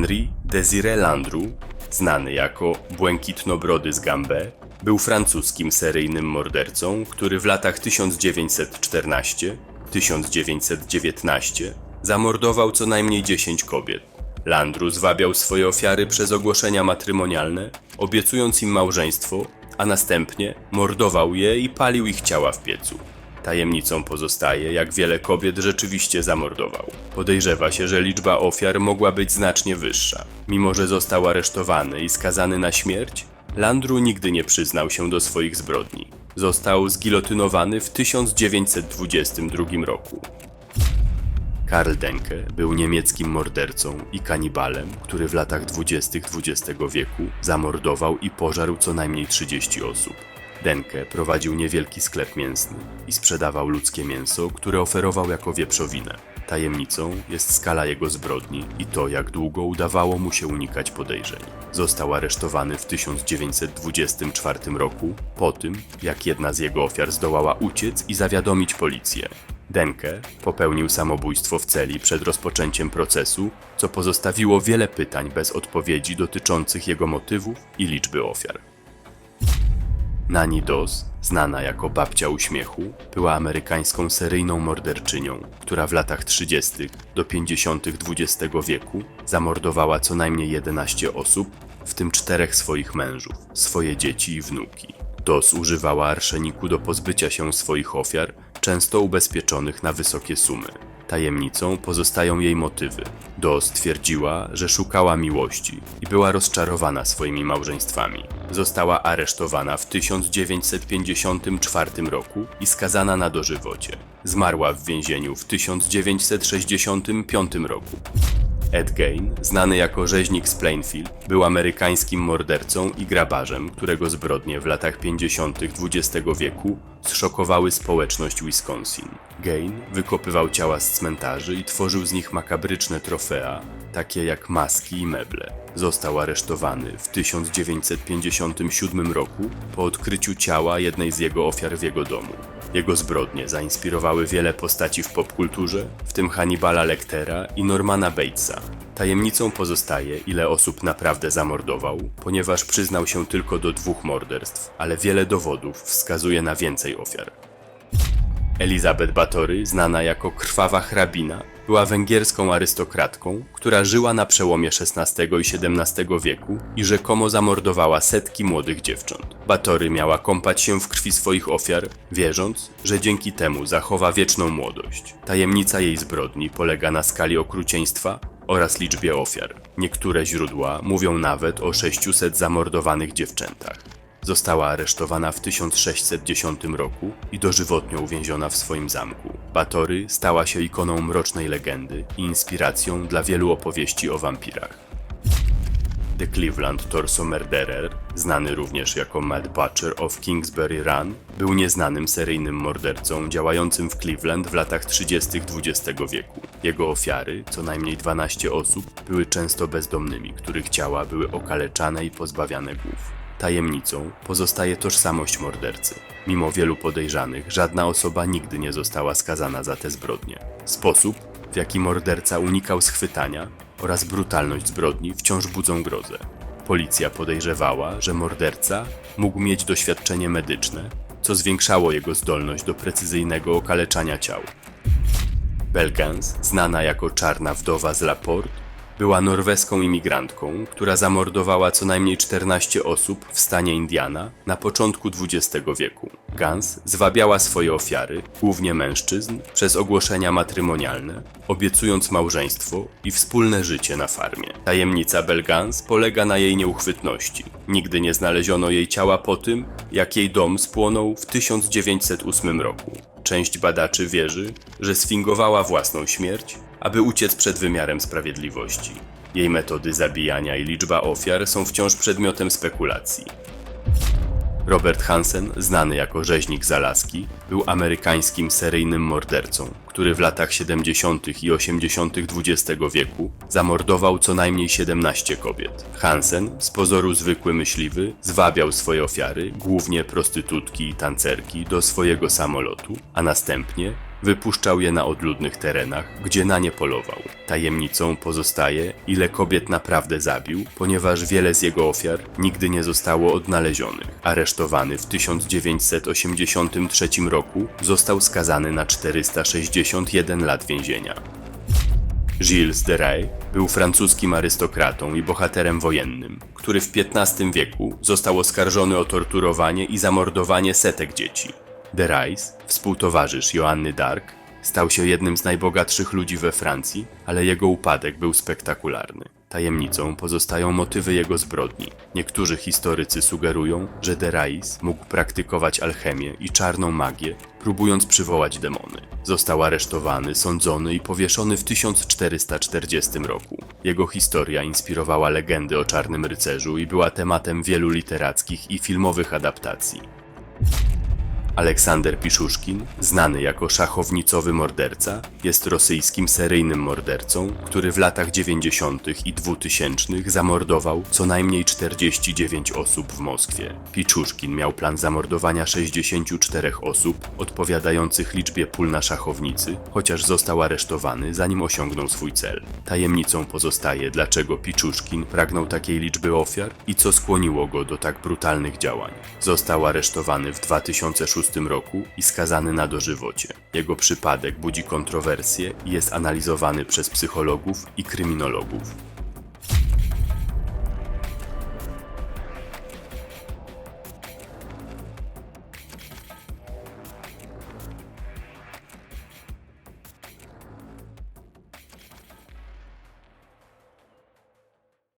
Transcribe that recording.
Henry Désiré Landru, znany jako Błękitnobrody z Gambé, był francuskim seryjnym mordercą, który w latach 1914-1919 zamordował co najmniej 10 kobiet. Landru zwabiał swoje ofiary przez ogłoszenia matrymonialne, obiecując im małżeństwo, a następnie mordował je i palił ich ciała w piecu. Tajemnicą pozostaje, jak wiele kobiet rzeczywiście zamordował. Podejrzewa się, że liczba ofiar mogła być znacznie wyższa. Mimo, że został aresztowany i skazany na śmierć, Landru nigdy nie przyznał się do swoich zbrodni. Został zgilotynowany w 1922 roku. Karl Denke był niemieckim mordercą i kanibalem, który w latach 20. XX wieku zamordował i pożarł co najmniej 30 osób. Denke prowadził niewielki sklep mięsny i sprzedawał ludzkie mięso, które oferował jako wieprzowinę. Tajemnicą jest skala jego zbrodni i to, jak długo udawało mu się unikać podejrzeń. Został aresztowany w 1924 roku po tym, jak jedna z jego ofiar zdołała uciec i zawiadomić policję. Denke popełnił samobójstwo w celi przed rozpoczęciem procesu, co pozostawiło wiele pytań bez odpowiedzi dotyczących jego motywów i liczby ofiar. Nani Dos, znana jako babcia uśmiechu, była amerykańską seryjną morderczynią, która w latach 30. do 50. XX wieku zamordowała co najmniej 11 osób, w tym czterech swoich mężów, swoje dzieci i wnuki. Dos używała arszeniku do pozbycia się swoich ofiar, często ubezpieczonych na wysokie sumy. Tajemnicą pozostają jej motywy. Dos twierdziła, że szukała miłości i była rozczarowana swoimi małżeństwami. Została aresztowana w 1954 roku i skazana na dożywocie. Zmarła w więzieniu w 1965 roku. Ed Gein, znany jako rzeźnik z Plainfield, był amerykańskim mordercą i grabarzem, którego zbrodnie w latach 50. XX wieku zszokowały społeczność Wisconsin. Gain wykopywał ciała z cmentarzy i tworzył z nich makabryczne trofea, takie jak maski i meble. Został aresztowany w 1957 roku po odkryciu ciała jednej z jego ofiar w jego domu. Jego zbrodnie zainspirowały wiele postaci w popkulturze, w tym Hannibala Lectera i Normana Batesa. Tajemnicą pozostaje, ile osób naprawdę zamordował, ponieważ przyznał się tylko do dwóch morderstw, ale wiele dowodów wskazuje na więcej ofiar. Elizabeth Batory, znana jako krwawa hrabina, była węgierską arystokratką, która żyła na przełomie XVI i XVII wieku i rzekomo zamordowała setki młodych dziewcząt. Batory miała kąpać się w krwi swoich ofiar, wierząc, że dzięki temu zachowa wieczną młodość. Tajemnica jej zbrodni polega na skali okrucieństwa oraz liczbie ofiar. Niektóre źródła mówią nawet o 600 zamordowanych dziewczętach. Została aresztowana w 1610 roku i dożywotnio uwięziona w swoim zamku. Batory stała się ikoną mrocznej legendy i inspiracją dla wielu opowieści o wampirach. The Cleveland Torso Murderer, znany również jako Mad Butcher of Kingsbury Run, był nieznanym seryjnym mordercą działającym w Cleveland w latach 30. XX wieku. Jego ofiary, co najmniej 12 osób, były często bezdomnymi, których ciała były okaleczane i pozbawiane głów. Tajemnicą pozostaje tożsamość mordercy. Mimo wielu podejrzanych, żadna osoba nigdy nie została skazana za te zbrodnie. Sposób, w jaki morderca unikał schwytania oraz brutalność zbrodni wciąż budzą grozę. Policja podejrzewała, że morderca mógł mieć doświadczenie medyczne, co zwiększało jego zdolność do precyzyjnego okaleczania ciał. Belgans, znana jako czarna wdowa z Laporte, była norweską imigrantką, która zamordowała co najmniej 14 osób w stanie Indiana na początku XX wieku. Gans zwabiała swoje ofiary, głównie mężczyzn, przez ogłoszenia matrymonialne, obiecując małżeństwo i wspólne życie na farmie. Tajemnica Belgans polega na jej nieuchwytności. Nigdy nie znaleziono jej ciała po tym, jak jej dom spłonął w 1908 roku. Część badaczy wierzy, że sfingowała własną śmierć, aby uciec przed wymiarem sprawiedliwości. Jej metody zabijania i liczba ofiar są wciąż przedmiotem spekulacji. Robert Hansen, znany jako rzeźnik z Alaski, był amerykańskim seryjnym mordercą, który w latach 70. i 80. XX wieku zamordował co najmniej 17 kobiet. Hansen, z pozoru zwykły myśliwy, zwabiał swoje ofiary, głównie prostytutki i tancerki, do swojego samolotu, a następnie wypuszczał je na odludnych terenach, gdzie na nie polował. Tajemnicą pozostaje, ile kobiet naprawdę zabił, ponieważ wiele z jego ofiar nigdy nie zostało odnalezionych. Aresztowany w 1983 roku został skazany na 461 lat więzienia. Gilles de Rais był francuskim arystokratą i bohaterem wojennym, który w XV wieku został oskarżony o torturowanie i zamordowanie setek dzieci. De Rais, współtowarzysz Joanny d'Arc, stał się jednym z najbogatszych ludzi we Francji, ale jego upadek był spektakularny. Tajemnicą pozostają motywy jego zbrodni. Niektórzy historycy sugerują, że de Rais mógł praktykować alchemię i czarną magię, próbując przywołać demony. Został aresztowany, sądzony i powieszony w 1440 roku. Jego historia inspirowała legendy o czarnym rycerzu i była tematem wielu literackich i filmowych adaptacji. Aleksander Piszuszkin, znany jako szachownicowy morderca, jest rosyjskim seryjnym mordercą, który w latach 90. i 2000 zamordował co najmniej 49 osób w Moskwie. Piczuszkin miał plan zamordowania 64 osób, odpowiadających liczbie pól na szachownicy, chociaż został aresztowany zanim osiągnął swój cel. Tajemnicą pozostaje, dlaczego Piczuszkin pragnął takiej liczby ofiar i co skłoniło go do tak brutalnych działań. Został aresztowany w 2006 roku i skazany na dożywocie. Jego przypadek budzi kontrowersje i jest analizowany przez psychologów i kryminologów.